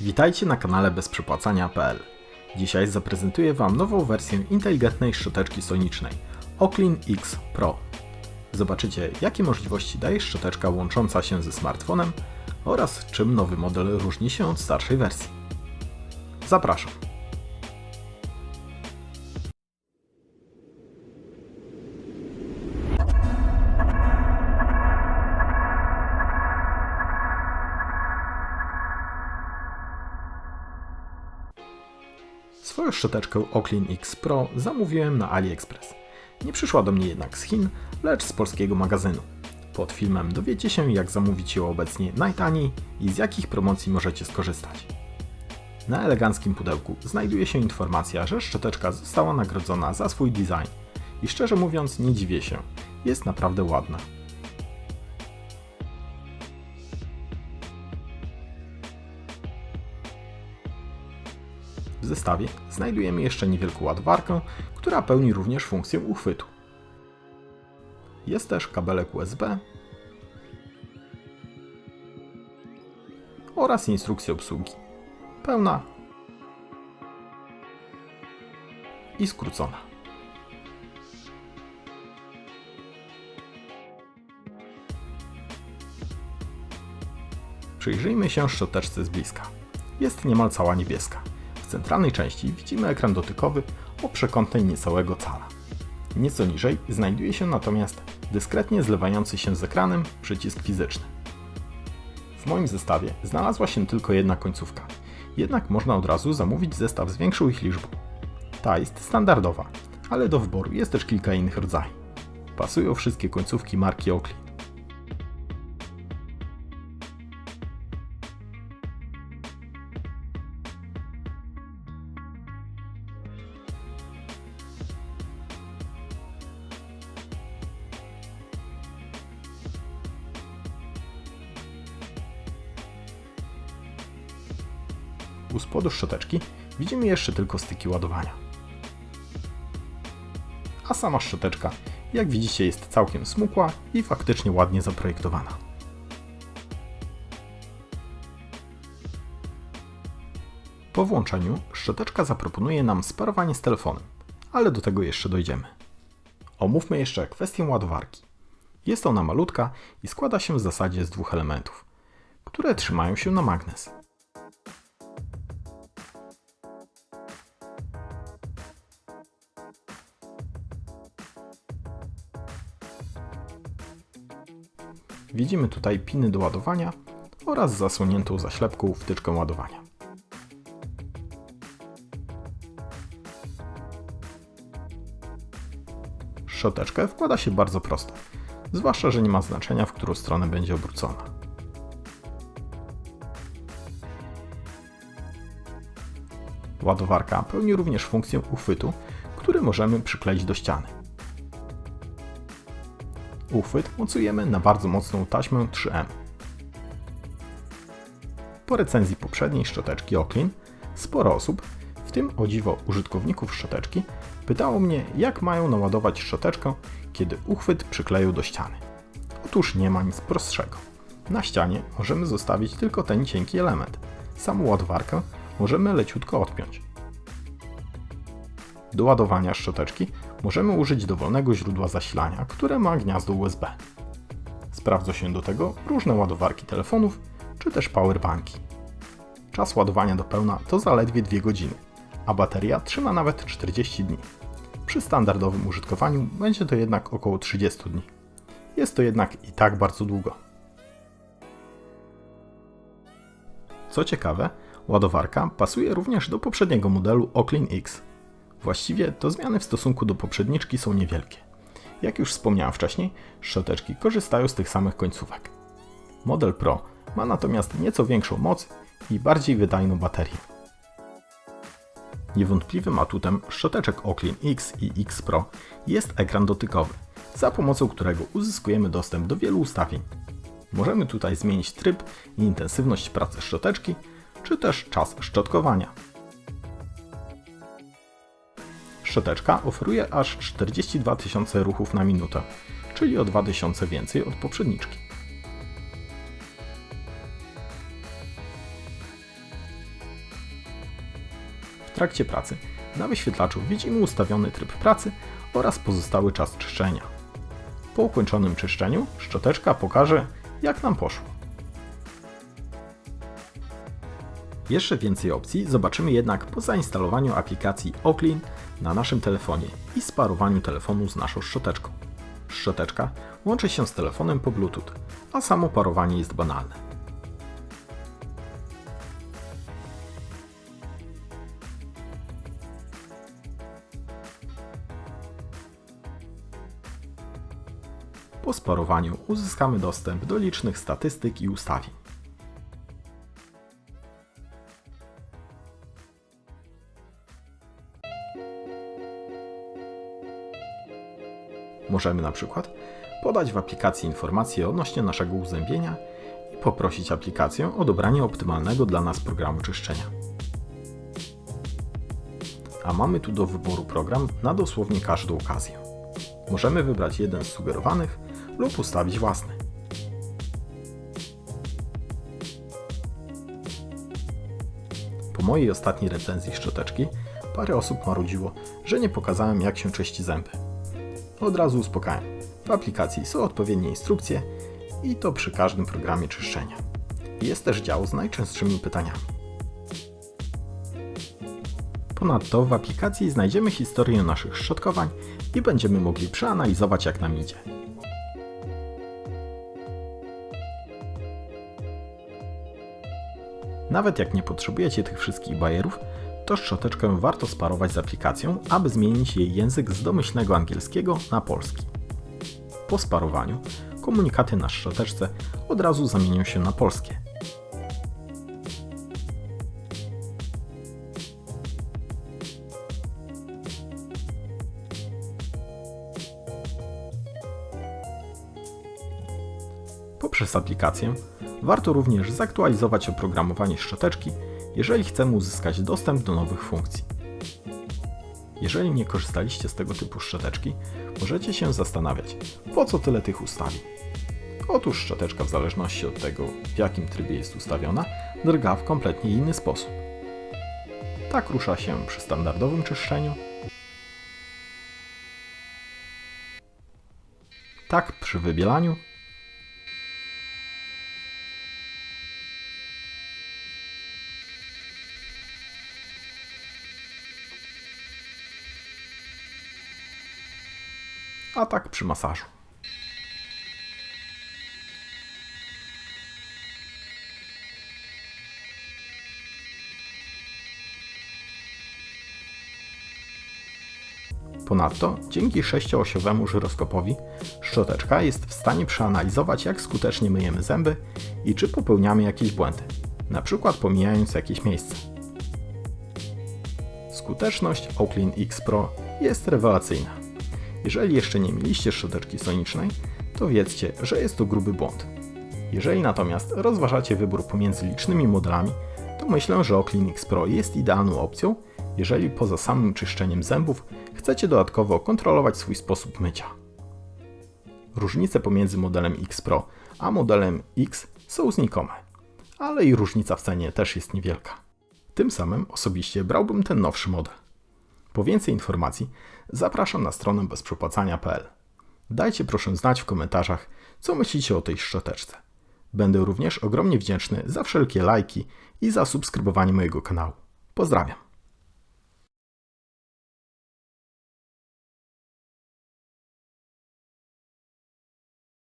Witajcie na kanale bezprzepłacania.pl. Dzisiaj zaprezentuję Wam nową wersję inteligentnej szczoteczki sonicznej Oclean X Pro. Zobaczycie, jakie możliwości daje szczoteczka łącząca się ze smartfonem oraz czym nowy model różni się od starszej wersji. Zapraszam. Szczoteczkę Oclean X Pro zamówiłem na AliExpress. Nie przyszła do mnie jednak z Chin, lecz z polskiego magazynu. Pod filmem dowiecie się, jak zamówić ją obecnie najtaniej i z jakich promocji możecie skorzystać. Na eleganckim pudełku znajduje się informacja, że szczoteczka została nagrodzona za swój design. I szczerze mówiąc, nie dziwię się. Jest naprawdę ładna. Zestawie znajdujemy jeszcze niewielką ładowarkę, która pełni również funkcję uchwytu. Jest też kabelek USB oraz instrukcja obsługi. Pełna i skrócona. Przyjrzyjmy się szczoteczce z bliska. Jest niemal cała niebieska. Centralnej części widzimy ekran dotykowy o przekątnej niecałego cala. Nieco niżej znajduje się natomiast dyskretnie zlewający się z ekranem przycisk fizyczny. W moim zestawie znalazła się tylko jedna końcówka, jednak można od razu zamówić zestaw z większą ich liczbą. Ta jest standardowa, ale do wyboru jest też kilka innych rodzajów. Pasują wszystkie końcówki marki Oakley. U spodu szczoteczki widzimy jeszcze tylko styki ładowania. A sama szczoteczka, jak widzicie, jest całkiem smukła i faktycznie ładnie zaprojektowana. Po włączeniu szczoteczka zaproponuje nam sparowanie z telefonem, ale do tego jeszcze dojdziemy. Omówmy jeszcze kwestię ładowarki. Jest ona malutka i składa się w zasadzie z dwóch elementów, które trzymają się na magnes. Widzimy tutaj piny do ładowania oraz zasłoniętą zaślepką wtyczkę ładowania. Szczoteczkę wkłada się bardzo prosto, zwłaszcza, że nie ma znaczenia, w którą stronę będzie obrócona. Ładowarka pełni również funkcję uchwytu, który możemy przykleić do ściany. Uchwyt mocujemy na bardzo mocną taśmę 3M. Po recenzji poprzedniej szczoteczki Oclean, sporo osób, w tym o dziwo użytkowników szczoteczki, pytało mnie, jak mają naładować szczoteczkę, kiedy uchwyt przykleją do ściany. Otóż nie ma nic prostszego. Na ścianie możemy zostawić tylko ten cienki element. Samą ładowarkę możemy leciutko odpiąć. Do ładowania szczoteczki możemy użyć dowolnego źródła zasilania, które ma gniazdo USB. Sprawdzą się do tego różne ładowarki telefonów czy też powerbanki. Czas ładowania do pełna to zaledwie 2 godziny, a bateria trzyma nawet 40 dni. Przy standardowym użytkowaniu będzie to jednak około 30 dni. Jest to jednak i tak bardzo długo. Co ciekawe, ładowarka pasuje również do poprzedniego modelu Oclean X, Właściwie to zmiany w stosunku do poprzedniczki są niewielkie. Jak już wspomniałem wcześniej, szczoteczki korzystają z tych samych końcówek. Model Pro ma natomiast nieco większą moc i bardziej wydajną baterię. Niewątpliwym atutem szczoteczek Oclean X i X Pro jest ekran dotykowy, za pomocą którego uzyskujemy dostęp do wielu ustawień. Możemy tutaj zmienić tryb i intensywność pracy szczoteczki, czy też czas szczotkowania. Szczoteczka oferuje aż 42 tysiące ruchów na minutę, czyli o 2000 więcej od poprzedniczki. trakcie pracy na wyświetlaczu widzimy ustawiony tryb pracy oraz pozostały czas czyszczenia. Po ukończonym czyszczeniu szczoteczka pokaże jak nam poszło. Jeszcze więcej opcji zobaczymy jednak po zainstalowaniu aplikacji Oclean na naszym telefonie i sparowaniu telefonu z naszą szczoteczką. Szczoteczka łączy się z telefonem po Bluetooth, a samo parowanie jest banalne. Po sparowaniu uzyskamy dostęp do licznych statystyk i ustawień. Możemy na przykład podać w aplikacji informacje odnośnie naszego uzębienia i poprosić aplikację o dobranie optymalnego dla nas programu czyszczenia. A mamy tu do wyboru program na dosłownie każdą okazję. Możemy wybrać jeden z sugerowanych lub ustawić własny. Po mojej ostatniej recenzji szczoteczki parę osób marudziło, że nie pokazałem jak się czyści zęby. Od razu uspokajam. W aplikacji są odpowiednie instrukcje i to przy każdym programie czyszczenia. Jest też dział z najczęstszymi pytaniami. Ponadto w aplikacji znajdziemy historię naszych szczotkowań i będziemy mogli przeanalizować jak nam idzie. Nawet jak nie potrzebujecie tych wszystkich bajerów, to szczoteczkę warto sparować z aplikacją, aby zmienić jej język z domyślnego angielskiego na polski. Po sparowaniu komunikaty na szczoteczce od razu zamienią się na polskie. Poprzez aplikację warto również zaktualizować oprogramowanie szczoteczki, jeżeli chcemy uzyskać dostęp do nowych funkcji. Jeżeli nie korzystaliście z tego typu szczoteczki, możecie się zastanawiać, po co tyle tych ustawień. Otóż szczoteczka, w zależności od tego, w jakim trybie jest ustawiona, drga w kompletnie inny sposób. Tak rusza się przy standardowym czyszczeniu, tak przy wybielaniu a tak przy masażu. Ponadto, dzięki sześcioosiowemu żyroskopowi, szczoteczka jest w stanie przeanalizować, jak skutecznie myjemy zęby i czy popełniamy jakieś błędy, przykład pomijając jakieś miejsce. Skuteczność Oakley X Pro jest rewelacyjna. Jeżeli jeszcze nie mieliście szczoteczki sonicznej, to wiedzcie, że jest to gruby błąd. Jeżeli natomiast rozważacie wybór pomiędzy licznymi modelami, to myślę, że Oclinix Pro jest idealną opcją, jeżeli poza samym czyszczeniem zębów chcecie dodatkowo kontrolować swój sposób mycia. Różnice pomiędzy modelem X Pro a modelem X są znikome, ale i różnica w cenie też jest niewielka. Tym samym osobiście brałbym ten nowszy model. Po więcej informacji zapraszam na stronę bezprzepłacania.pl. Dajcie proszę znać w komentarzach, co myślicie o tej szczoteczce. Będę również ogromnie wdzięczny za wszelkie lajki i za subskrybowanie mojego kanału. Pozdrawiam.